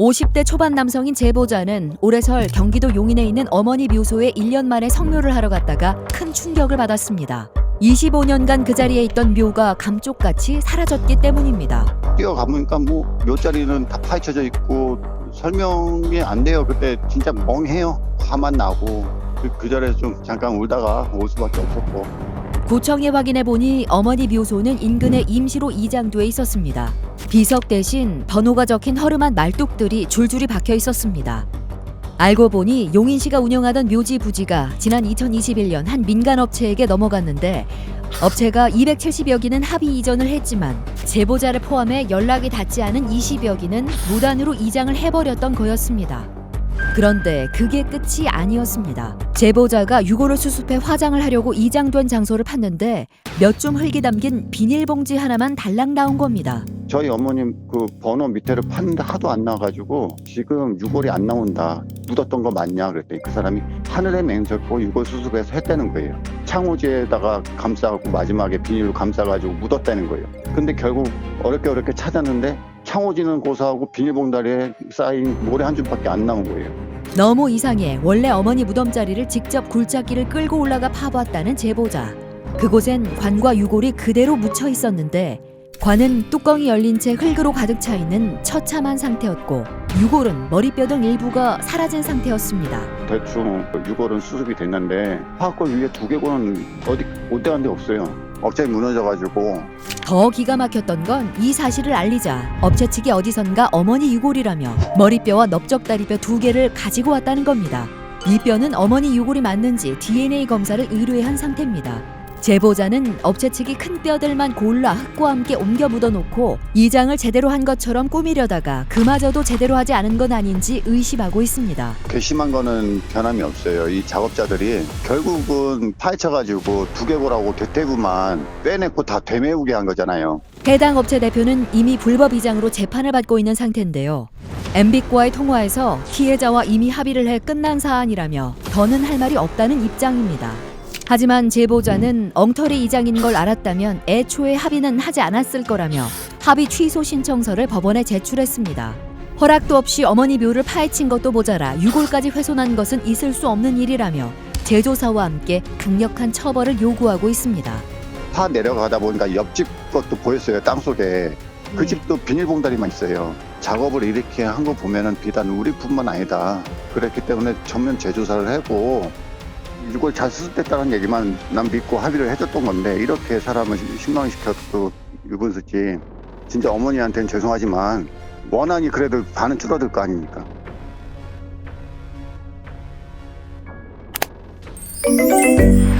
50대 초반 남성인 제보자는 올해 설 경기도 용인에 있는 어머니 묘소에 1년 만에 성묘를 하러 갔다가 큰 충격을 받았습니다. 25년간 그 자리에 있던 묘가 감쪽같이 사라졌기 때문입니다. 뛰어가보니까 뭐 묘자리는 다 파헤쳐져 있고 설명이 안 돼요. 그때 진짜 멍해요. 화만 나고 그, 그 자리에서 좀 잠깐 울다가 올 수밖에 없었고 구청에 확인해 보니 어머니 묘소는 인근에 임시로 이장돼 있었습니다. 비석 대신 번호가 적힌 허름한 말뚝들이 줄줄이 박혀 있었습니다. 알고 보니 용인시가 운영하던 묘지 부지가 지난 2021년 한 민간 업체에게 넘어갔는데 업체가 270여 기는 합의 이전을 했지만 제보자를 포함해 연락이 닿지 않은 20여 기는 무단으로 이장을 해버렸던 거였습니다. 그런데 그게 끝이 아니었습니다. 제보자가 유골을 수습해 화장을 하려고 이장된 장소를 팠는데 몇 줌 흙이 담긴 비닐봉지 하나만 달랑 나온 겁니다. 저희 어머님 그 번호 밑에를 팠는데 하도 안 나와가지고 지금 유골이 안 나온다 묻었던 거 맞냐 그랬더니 그 사람이 하늘에 맹세코 유골 수습해서 했다는 거예요 창호지에다가 감싸갖고 마지막에 비닐로 감싸가지고 묻었다는 거예요 근데 결국 어렵게 어렵게 찾았는데 창호지는 고사하고 비닐봉다리에 쌓인 모래 한 줌밖에 안 나온 거예요 너무 이상해 원래 어머니 무덤 자리를 직접 굴착기를 끌고 올라가 파보았다는 제보자. 그곳엔 관과 유골이 그대로 묻혀 있었는데 관은 뚜껑이 열린 채 흙으로 가득 차 있는 처참한 상태였고 유골은 머리뼈 등 일부가 사라진 상태였습니다. 대충 그 유골은 수습이 됐는데 화학골 위에 두개골은 어디 못 대한 데 없어요 업체에 무너져가지고 더 기가 막혔던 건 이 사실을 알리자 업체 측이 어디선가 어머니 유골이라며 머리뼈와 넓적다리뼈 두 개를 가지고 왔다는 겁니다. 이 뼈는 어머니 유골이 맞는지 DNA 검사를 의뢰한 상태입니다. 제보자는 업체 측이 큰 뼈들만 골라 흙과 함께 옮겨 묻어놓고 이장을 제대로 한 것처럼 꾸미려다가 그마저도 제대로 하지 않은 건 아닌지 의심하고 있습니다. 괘씸한 거는 변함이 없어요. 이 작업자들이 결국은 파헤쳐가지고 두개골하고 대퇴구만 빼내고 다 되메우게 한 거잖아요. 해당 업체 대표는 이미 불법 이장으로 재판을 받고 있는 상태인데요. 엠빅과의 통화에서 피해자와 이미 합의를 해 끝난 사안이라며 더는 할 말이 없다는 입장입니다. 하지만 제보자는 엉터리 이장인 걸 알았다면 애초에 합의는 하지 않았을 거라며 합의 취소 신청서를 법원에 제출했습니다. 허락도 없이 어머니 묘를 파헤친 것도 모자라 유골까지 훼손한 것은 있을 수 없는 일이라며 제조사와 함께 강력한 처벌을 요구하고 있습니다. 파 내려가다 보니까 옆집 것도 보였어요. 땅 속에 네. 그 집도 비닐봉다리만 있어요. 작업을 이렇게 한 거 보면은 비단 우리뿐만 아니다. 그랬기 때문에 전면 재조사를 하고 이걸 잘 수습됐다는 얘기만 난 믿고 합의를 해줬던 건데 이렇게 사람을 실망시켰고 유분수지 진짜 어머니한테는 죄송하지만 원한이 그래도 반은 줄어들 거 아닙니까? 음.